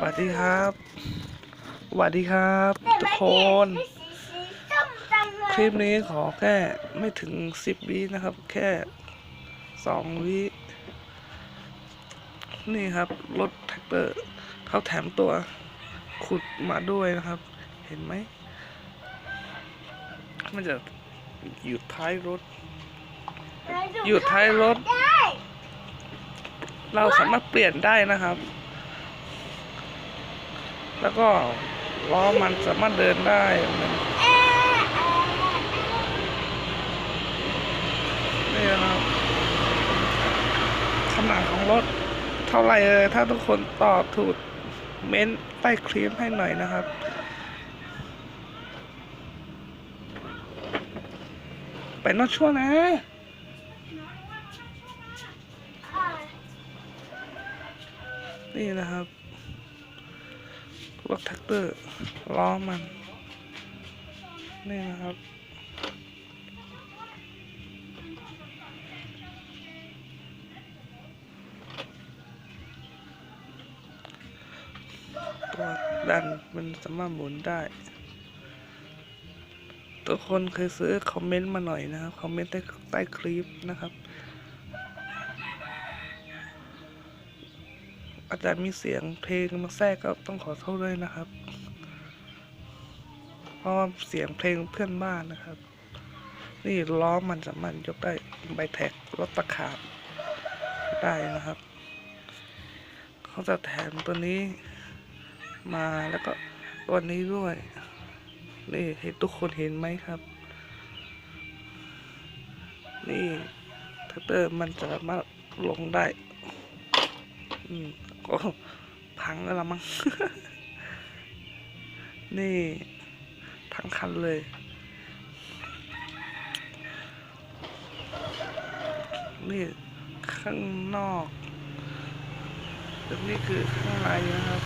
สวัสดีครับสวัสดีครับทุกคน คลิปนี้ขอแค่ไม่ถึงสิบวินะครับ แค่สองวินี่ครับรถแท็กเตอร์เขาแถมตัวขุดมาด้วยนะครับ เห็นไหม มันจะอยู่ท้ายรถ อยู่ท้ายรถได้เราสามารถเปลี่ยนได้นะครับ แล้วก็ล้อมันสามารถเดินได้มันเอ๊ะนี่นะครับขนาดของรถเท่าไหร่เอ่ยถ้าทุกคนตอบถูกเม้นใต้คลิปให้หน่อยนะครับไปนอกช่วนะนี่นะครับ รถแท็กเตอร์ล้อมัน นี่นะครับ ตัวดันมันสามารถหมุนได้ ทุกคนเคยซื้อคอมเมนต์มาหน่อยนะครับ คอมเมนต์ใต้ใต้คลิปนะครับ อาจจะมีเสียงเพลงมาแทรกก็ต้องขอโทษด้วยนะครับ เพราะว่าเสียงเพลงเพื่อนบ้านนะครับ นี่ล้อมันสามารถยกได้ใบแท็กรถตะขาบได้นะครับเขาจะแถมตัวนี้มาแล้วก็ตัวนี้ด้วย นี่เห็นทุกคนเห็นไหมครับ นี่แท็กเตอร์มันสามารถลงได้ อืม ก็พังแล้วละมั้ง นี่ทั้งคันเลย นี่ข้างนอกแล้วนี่คือข้างในนะครับ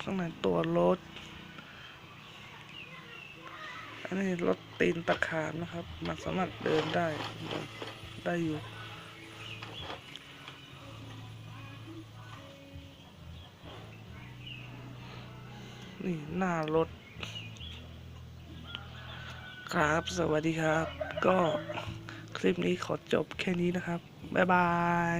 ข้างในตัวรถ อันนี้รถตีนตะขาบนะครับ มันสามารถเดินได้ได้อยู่นี่หน้ารถ ครับ สวัสดีครับ ก็คลิปนี้ขอจบแค่นี้นะครับ บ๊ายบาย